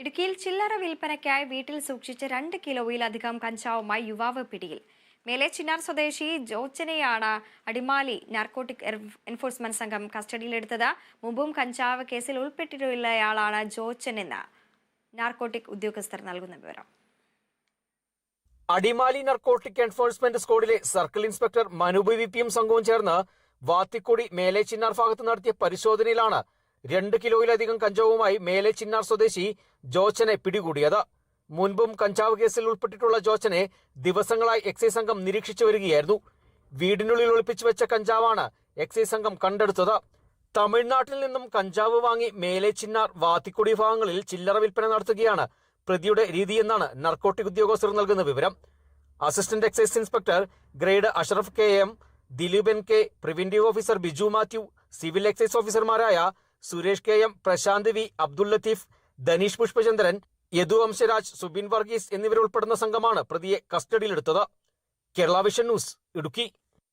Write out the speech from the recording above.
ഇടുക്കിയിൽ ചില്ലറ വിൽപ്പനയ്ക്കായി വീട്ടിൽ സൂക്ഷിച്ച രണ്ട് കിലോയിലധികം കഞ്ചാവുമായി യുവാവ് പിടിയിൽ. മേലെ ചിന്നാർ സ്വദേശി ജോച്ചനെയാണ് അടിമാലി നാർക്കോട്ടിക് എൻഫോഴ്സ്മെന്റ് സംഘം കസ്റ്റഡിയിലെടുത്തത്. മുമ്പും കഞ്ചാവ് കേസിൽ ഉൾപ്പെട്ടിട്ടുള്ളയാളാണ് ജോച്ചൻ എന്ന് നാർക്കോട്ടിക് ഉദ്യോഗസ്ഥർ നൽകുന്ന വിവരം. അടിമാലി നർക്കോട്ടിക് എൻഫോഴ്സ്മെന്റ് സ്ക്വാഡിലെ സർക്കിൾ ഇൻസ്പെക്ടർ മനുബി വി പിയും സംഘവും ചേർന്ന് വാത്തിക്കുടി മേലെ ചിന്നാർ ഭാഗത്ത് നടത്തിയ പരിശോധനയിലാണ് രണ്ട് കിലോയിലധികം കഞ്ചാവുമായി മേലെ ചിന്നാർ സ്വദേശി ജോച്ചനെ പിടികൂടിയത്. മുൻപും കഞ്ചാവ് കേസിൽ ഉൾപ്പെട്ടിട്ടുള്ള ജോച്ചനെ ദിവസങ്ങളായി എക്സൈസ് സംഘം നിരീക്ഷിച്ചു വരികയായിരുന്നു. വീടിനുള്ളിൽ ഒളിപ്പിച്ചു വെച്ച കഞ്ചാവാണ് എക്സൈസ് സംഘം കണ്ടെടുത്തത്. തമിഴ്നാട്ടിൽ നിന്നും കഞ്ചാവ് വാങ്ങി മേലെ ചിന്നാർ വാത്തിക്കുടി ഭാഗങ്ങളിൽ ചില്ലറ വിൽപ്പന നടത്തുകയാണ് പ്രതിയുടെ രീതിയെന്നാണ് നർക്കോട്ടിക് ഉദ്യോഗസ്ഥർ നൽകുന്ന വിവരം. Assistant excise inspector grade Ashraf K M Dileep N K preventive officer Biju Mathew civil excise ഓഫീസർമാരായ Suresh K M Prashanth V Abdul Latheef Dhaneesh Pushpachandran Yadu Vamsharaj Subin Varghese എന്നിവരുൾപ്പെടുന്ന സംഘമാണ് പ്രതിയെ കസ്റ്റഡിയിലെടുത്തത്. Kerala vision news Idukki.